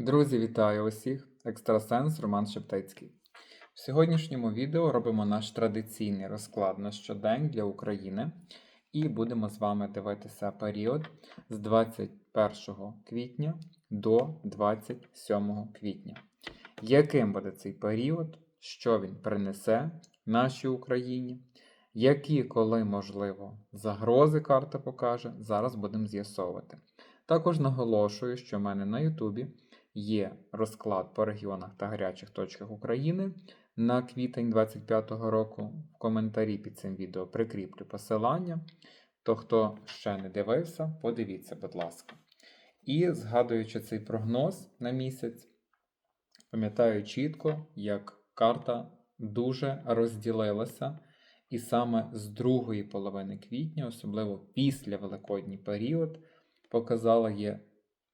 Друзі, вітаю усіх! Екстрасенс Роман Шептицький. В сьогоднішньому відео робимо наш традиційний розклад на щодень для України і будемо з вами дивитися період з 21 квітня до 27 квітня. Яким буде цей період, що він принесе нашій Україні, які, коли можливо, загрози карта покаже, зараз будемо з'ясовувати. Також наголошую, що в мене на Ютубі є розклад по регіонах та гарячих точках України на квітень 25-го року. В коментарі під цим відео прикріплю посилання. То, хто ще не дивився, подивіться, будь ласка. І згадуючи цей прогноз на місяць, пам'ятаю чітко, як карта дуже розділилася. І саме з другої половини квітня, особливо після Великодній період, показала є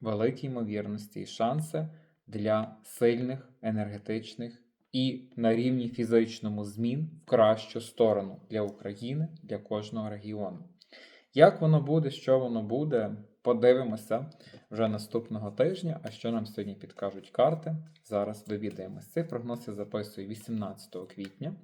великі ймовірності і шанси для сильних енергетичних і на рівні фізичному змін в кращу сторону для України, для кожного регіону. Як воно буде, що воно буде, подивимося вже наступного тижня. А що нам сьогодні підкажуть карти? Зараз довідаємося. Цей прогноз я записую 18 квітня.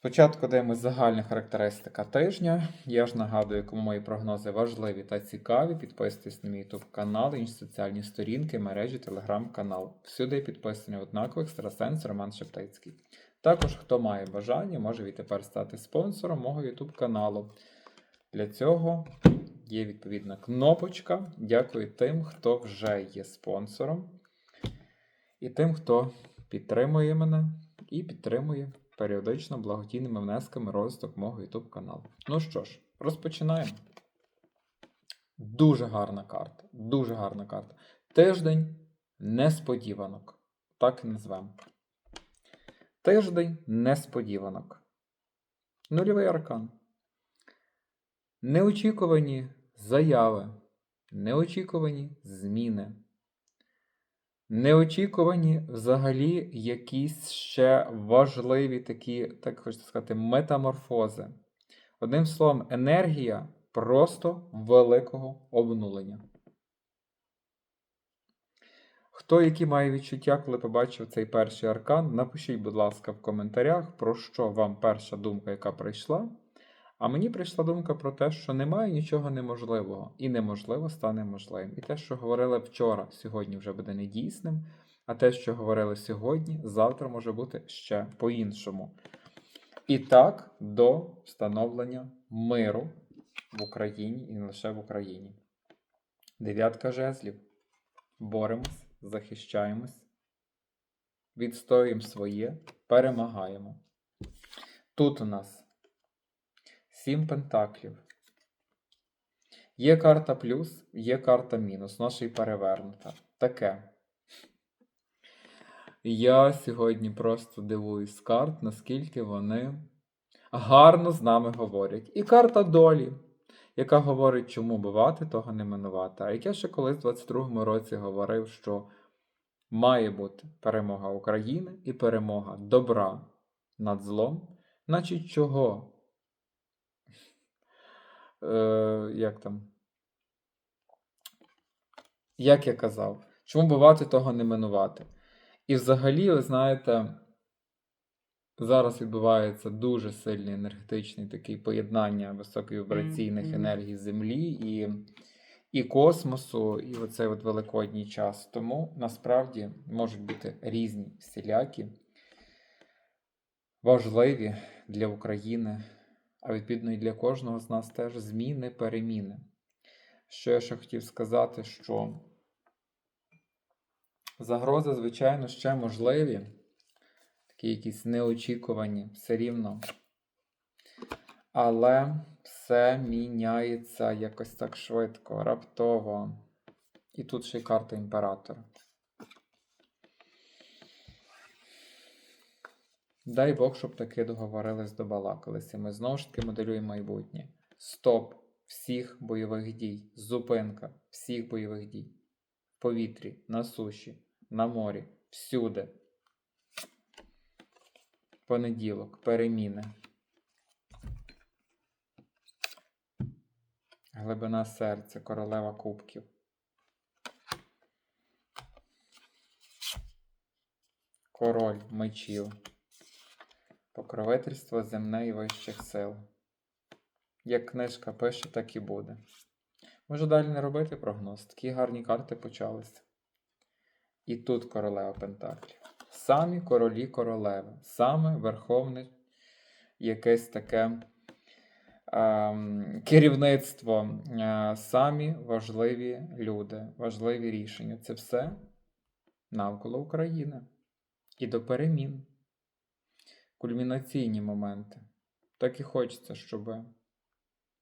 Спочатку даємо загальна характеристика тижня. Я ж нагадую, кому мої прогнози важливі та цікаві. Підписуйтесь на мій YouTube канал, інші соціальні сторінки, мережі, телеграм-канал. Всюди підписані однаково екстрасенс Роман Шептицький. Також, хто має бажання, може відтепер стати спонсором мого YouTube каналу. Для цього є відповідна кнопочка. Дякую тим, хто вже є спонсором, і тим, хто підтримує мене і підтримує періодично благодійними внесками розвиток мого YouTube каналу. Ну що ж, розпочинаємо. Дуже гарна карта. Дуже гарна карта. Тиждень несподіванок. Так і назвемо. Тиждень несподіванок. Нульовий аркан. Неочікувані заяви, неочікувані зміни. Неочікувані взагалі якісь ще важливі такі, так хочеться сказати, метаморфози. Одним словом, енергія просто великого обнулення. Хто які має відчуття, коли побачив цей перший аркан, напишіть, будь ласка, в коментарях, про що вам перша думка, яка прийшла. А мені прийшла думка про те, що немає нічого неможливого, і неможливо стане можливим. І те, що говорили вчора, сьогодні вже буде недійсним, а те, що говорили сьогодні, завтра може бути ще по-іншому. І так до встановлення миру в Україні і не лише в Україні. Дев'ятка жезлів. Боремось, захищаємось, відстоюємо своє, перемагаємо. Тут у нас Сім пентаклів. Є карта плюс, є карта мінус. Наша і перевернута. Таке. Я сьогодні просто дивуюсь з карт, наскільки вони гарно з нами говорять. І карта долі, яка говорить, чому бувати, того не минувати. А як я ще колись в 22-му році говорив, що має бути перемога України і перемога добра над злом, значить чого? Е, як там. Як я казав, чому бувати того не минувати? І взагалі, ви знаєте, зараз відбувається дуже сильний енергетичний такий поєднання високовібраційних Мгм. енергій Землі і, і космосу, і оцей от великодній час. Тому насправді можуть бути різні всілякі, важливі для України а відповідно і для кожного з нас теж зміни, переміни. Що я ще хотів сказати, що загрози, звичайно, ще можливі, такі якісь неочікувані, все рівно. Але все міняється якось так швидко, раптово. І тут ще й карта імператора. Дай Бог, щоб таки договорились добалакалися. Ми знову ж таки моделюємо майбутнє. Стоп всіх бойових дій, зупинка всіх бойових дій. В повітрі, на суші, на морі, всюди. Понеділок, переміни. Глибина серця, королева кубків. Король мечів. Покровительство земне і вищих сил. Як книжка пише, так і буде. Можу далі не робити прогноз. Такі гарні карти почалися. І тут королева Пентаклів. Самі королі королеви. Саме верховне якесь таке ем, керівництво. Е, самі важливі люди, важливі рішення. Це все навколо України. І до перемін. Кульмінаційні моменти. Так і хочеться, щоб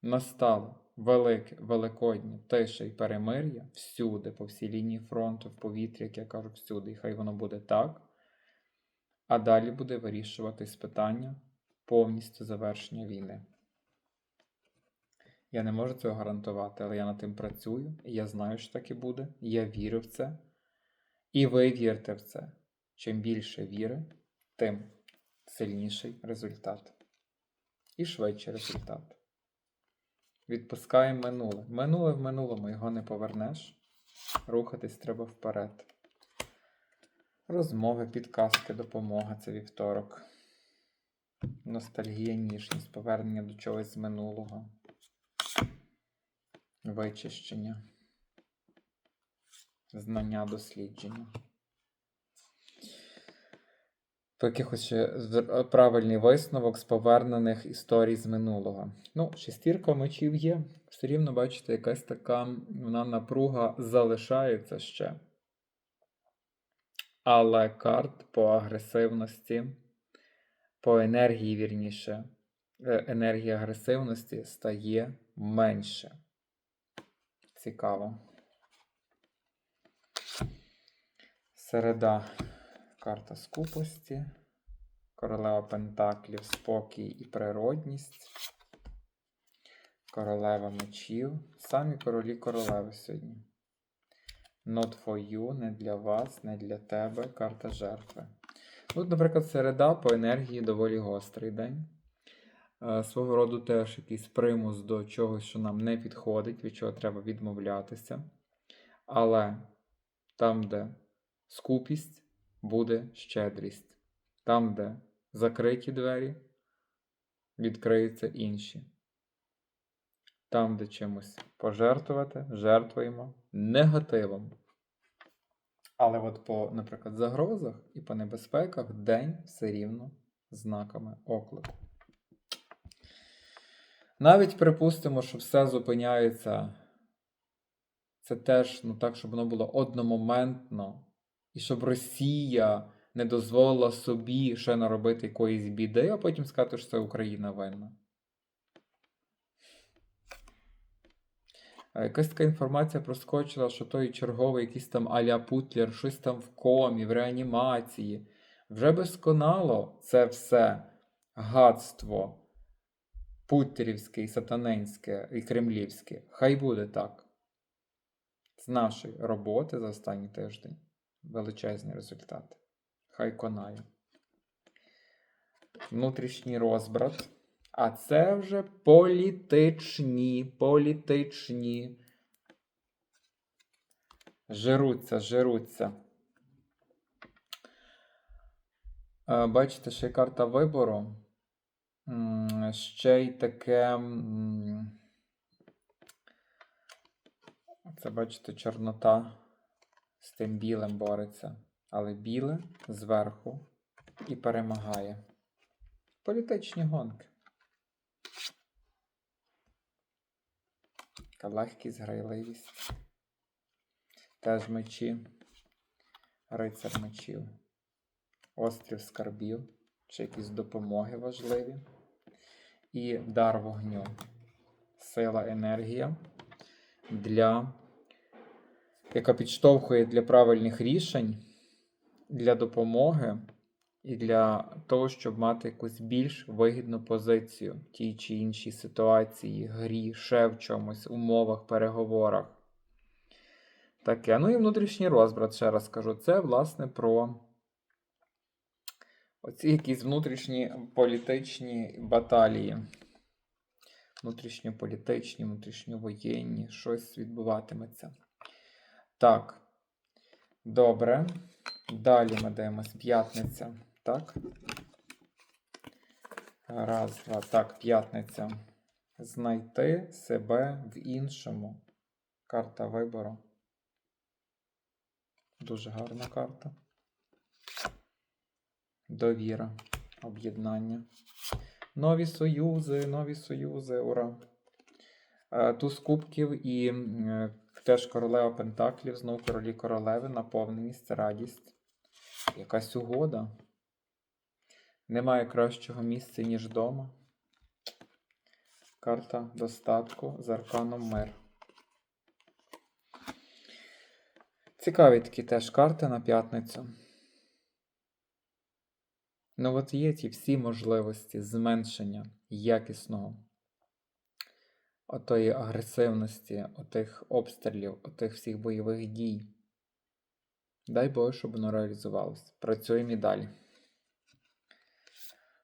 настало велике, великоднє тиша і перемир'я всюди, по всій лінії фронту, в повітрі, як я кажу, всюди. І хай воно буде так. А далі буде вирішуватись питання повністю завершення війни. Я не можу цього гарантувати, але я над тим працюю, і я знаю, що так і буде. Я вірю в це. І ви вірте в це. Чим більше віри, тим сильніший результат. І швидший результат. Відпускаємо минуле. Минуле в минулому його не повернеш. Рухатись треба вперед. Розмови, підказки, допомога це вівторок. Ностальгія, ніжність, повернення до чогось з минулого. Вичищення. Знання дослідження. По якихось ще правильний висновок з повернених історій з минулого. Ну, шестірка мечів є. Все рівно, бачите, якась така вона напруга залишається ще. Але карт по агресивності, по енергії, вірніше, е, енергії агресивності стає менше. Цікаво. Середа. Карта скупості. Королева Пентаклів, спокій і природність. Королева мечів. Самі королі королеви сьогодні. Not for you, не для вас, не для тебе. Карта жертви. Тут, наприклад, середа по енергії доволі гострий день. Е, Свого роду теж якийсь примус до чогось, що нам не підходить, від чого треба відмовлятися. Але там, де скупість, буде щедрість. Там, де закриті двері, відкриються інші. Там, де чимось пожертвувати, жертвуємо негативом. Але от по, наприклад, загрозах і по небезпеках день все рівно знаками оклику. Навіть припустимо, що все зупиняється. Це теж ну так, щоб воно було одномоментно, і щоб Росія не дозволила собі ще наробити якоїсь біди, а потім сказати, що це Україна винна. Якась така інформація проскочила, що той черговий якийсь там Аля Путлер, щось там в комі, в реанімації. Вже безконало це все гадство путлерівське, і сатанинське і кремлівське. Хай буде так. З нашої роботи за останній тиждень величезні результати. Хай конає. Внутрішній розбрат. А це вже політичні, політичні. Жируться, жируться. Е, Бачите, ще й карта вибору. Ще й таке. Це, бачите, чорнота з тим білим бореться. Але біле зверху і перемагає. Політичні гонки. Така легкість, грайливість. Теж мечі. Рицар мечів. Острів скарбів. Чи якісь допомоги важливі. І дар вогню. Сила, енергія для, яка підштовхує для правильних рішень, для допомоги і для того, щоб мати якусь більш вигідну позицію в тій чи іншій ситуації, грі, ще в чомусь, умовах, переговорах. Таке. Ну і внутрішній розбрат, ще раз кажу, це, власне, про оці якісь внутрішні політичні баталії. Внутрішньополітичні, внутрішньовоєнні, щось відбуватиметься. Так. Добре. Далі ми дивимось п'ятниця. Так. Раз, два. Так, п'ятниця. Знайти себе в іншому. Карта вибору. Дуже гарна карта. Довіра, об'єднання. Нові союзи, нові союзи, ура. Е, Туз кубків і е, теж королева Пентаклів, знову королі королеви, наповненість, радість. Якась угода. Немає кращого місця, ніж вдома. Карта достатку з арканом мир. Цікаві такі теж карти на п'ятницю. Ну, от є ті всі можливості зменшення якісного отої агресивності, отих обстрілів, отих всіх бойових дій. Дай Боже, щоб воно реалізувалося. Працюємо і далі.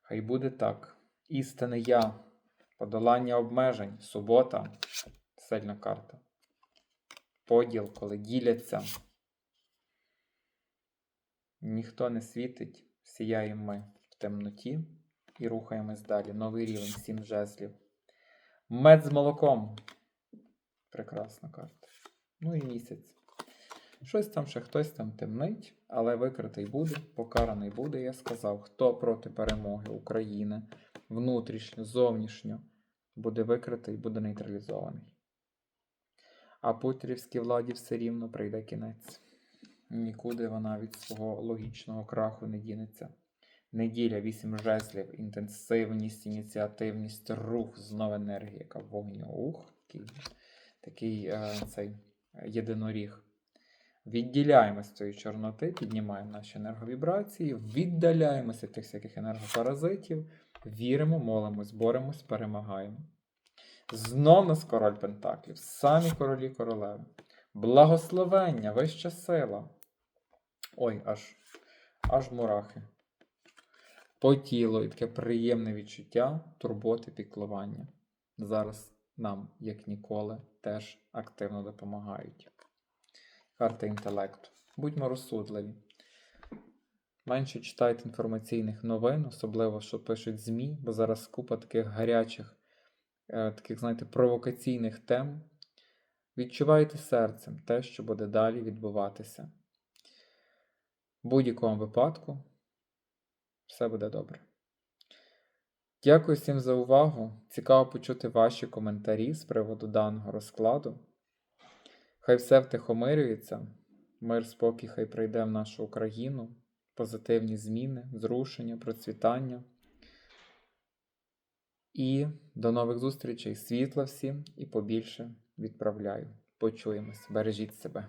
Хай буде так. Істинне я, подолання обмежень, субота, сильна карта. Поділ, коли діляться. Ніхто не світить, сіяємо ми в темноті і рухаємось далі. Новий рівень, сім жезлів. Мед з молоком. Прекрасна карта. Ну і місяць. Щось там ще хтось там темнить, але викритий буде, покараний буде, я сказав. Хто проти перемоги України внутрішньо, зовнішньо буде викритий, буде нейтралізований. А путрівській владі все рівно прийде кінець. Нікуди вона від свого логічного краху не дінеться. Неділя, вісім жезлів, інтенсивність, ініціативність, рух, знову енергія, яка в вогні. Ух, такий, такий е, цей е, єдиноріг. Відділяємося з цієї чорноти, піднімаємо наші енерговібрації, віддаляємося від тих всяких енергопаразитів, віримо, молимось, боремось, перемагаємо. Знов нас король Пентаклів, самі королі королеви. Благословення, вища сила. Ой, аж, аж мурахи. По тілу і таке приємне відчуття, турботи, піклування. Зараз нам, як ніколи, теж активно допомагають. Карта інтелекту. Будьмо розсудливі. Менше читайте інформаційних новин, особливо, що пишуть ЗМІ, бо зараз купа таких гарячих, е, таких, знаєте, провокаційних тем. Відчувайте серцем те, що буде далі відбуватися. В будь-якому випадку все буде добре. Дякую всім за увагу. Цікаво почути ваші коментарі з приводу даного розкладу. Хай все втихомирюється, мир, спокій, хай прийде в нашу Україну, позитивні зміни, зрушення, процвітання. І до нових зустрічей. Світла всім і побільше відправляю. Почуємось. Бережіть себе.